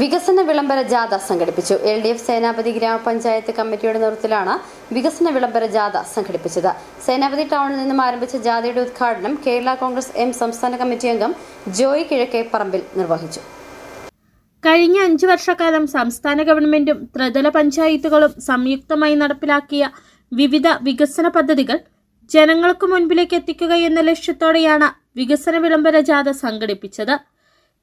വികസന വിളംബര ജാഥ സംഘടിപ്പിച്ചു. എൽ ഡി എഫ് സേനാപതി ഗ്രാമപഞ്ചായത്ത് കമ്മിറ്റിയുടെ നേതൃത്വത്തിലാണ് വികസന വിളംബര ജാഥ സംഘടിപ്പിച്ചത്. സേനാപതി ടൗണിൽ നിന്നും ആരംഭിച്ച ജാഥയുടെ ഉദ്ഘാടനം കേരള കോൺഗ്രസ് എം സംസ്ഥാന കമ്മിറ്റി അംഗം ജോയ് കിഴക്കെ പറമ്പിൽ നിർവഹിച്ചു. കഴിഞ്ഞ അഞ്ചു വർഷക്കാലം സംസ്ഥാന ഗവൺമെന്റും ത്രിതല പഞ്ചായത്തുകളും സംയുക്തമായി നടപ്പിലാക്കിയ വിവിധ വികസന പദ്ധതികൾ ജനങ്ങൾക്ക് മുൻപിലേക്ക് എത്തിക്കുക എന്ന ലക്ഷ്യത്തോടെയാണ് വികസന വിളംബര ജാഥ സംഘടിപ്പിച്ചത്.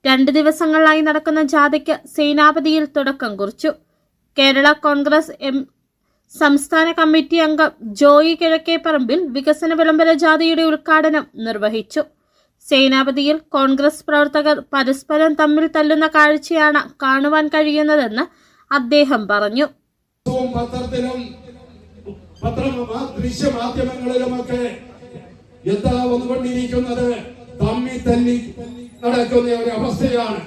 രണ്ട് ദിവസങ്ങളിലായി നടക്കുന്ന ജാഥയ്ക്ക് സേനാപതിയിൽ തുടക്കം കുറിച്ചു. കേരള കോൺഗ്രസ് എം സംസ്ഥാന കമ്മിറ്റി അംഗം ജോയി കിഴക്കേപ്പറമ്പിൽ വികസന വിളംബര ജാഥയുടെ ഉദ്ഘാടനം നിർവഹിച്ചു. സേനാപതിയിൽ കോൺഗ്രസ് പ്രവർത്തകർ പരസ്പരം തമ്മിൽ തല്ലുന്ന കാഴ്ചയാണ് കാണുവാൻ കഴിയുന്നതെന്ന് അദ്ദേഹം പറഞ്ഞു. പത്രത്തിലും പത്രമാധ്യമങ്ങളിലുമൊക്കെ എന്താ വന്നുകൊണ്ടിരിക്കുന്നത്? തമ്മി തല്ലി നടക്കുന്ന ഒരു അവസ്ഥയാണ്.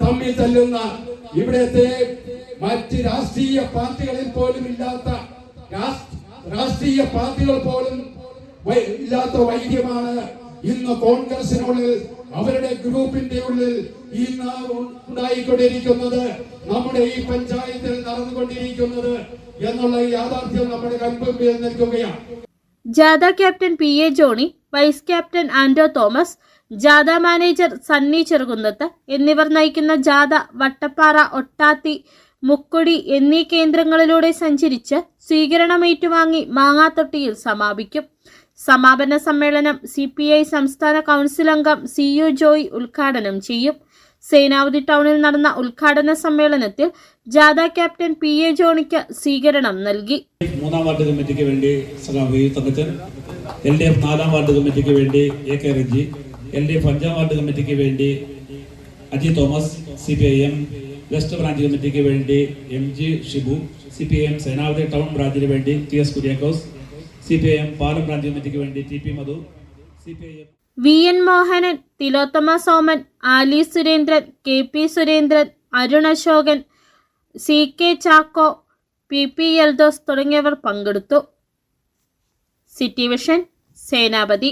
തമ്മി തല്ലുന്ന ഇവിടത്തെ മറ്റ് രാഷ്ട്രീയ പാർട്ടികളിൽ പോലും ഇല്ലാത്ത രാഷ്ട്രീയ പാർട്ടികൾ പോലും ഇല്ലാത്ത വൈദ്യമാണ് ഇന്ന് കോൺഗ്രസിനുള്ളിൽ അവരുടെ ഗ്രൂപ്പിന്റെ ഉള്ളിൽ ഇന്ന് ഉണ്ടായിക്കൊണ്ടിരിക്കുന്നത് നമ്മുടെ ഈ പഞ്ചായത്തിൽ നടന്നുകൊണ്ടിരിക്കുന്നത് എന്നുള്ള യാഥാർത്ഥ്യം നമ്മുടെ കൺമുമ്പിൽ നിൽക്കുകയാണ്. ജാഥ captain P A Johny vice captain Ando Thomas ജാഥ മാനേജർ സണ്ണി ചെറുകുന്നത്ത് എന്നിവർ നയിക്കുന്ന ജാഥ വട്ടപ്പാറ ഒട്ടാത്തി മുക്കുടി എന്നീ കേന്ദ്രങ്ങളിലൂടെ സഞ്ചരിച്ച് സ്വീകരണം ഏറ്റുവാങ്ങി മാങ്ങാത്തൊട്ടിയിൽ സമാപിക്കും. സമാപന സമ്മേളനം സി പി ഐ സംസ്ഥാന കൗൺസിൽ അംഗം സി യു ജോയ് ഉദ്ഘാടനം ചെയ്യും. സേനാവതി ടൗണിൽ നടന്ന ഉദ്ഘാടന സമ്മേളനത്തിൽ ജാഥ ക്യാപ്റ്റൻ പി എ ജോണിക്ക് സ്വീകരണം നൽകി. മൂന്നാം വാർഡ് കമ്മിറ്റിക്ക് വേണ്ടി എൽ ഡി എഫ് നാലാം വാർഡ് കമ്മിറ്റിക്ക് വേണ്ടി A K Reji L D F അഞ്ചാം വാർഡ് കമ്മിറ്റിക്ക് വേണ്ടി Aji Thomas C P I M west branch കമ്മിറ്റിക്ക് വേണ്ടി M G Shibu C P I M Senapathi town ബ്രാഞ്ചിന് വേണ്ടി T S Kuriakose C P I M Palam branch കമ്മിറ്റിക്ക് വേണ്ടി T P Madhu C P I M V N Mohanan Thilothama Soman Ali Surendran K P Surendran Arun Ashokan C K Chacko P P Eldhose തുടങ്ങിയവർ പങ്കെടുത്തു. City vision Senapathi.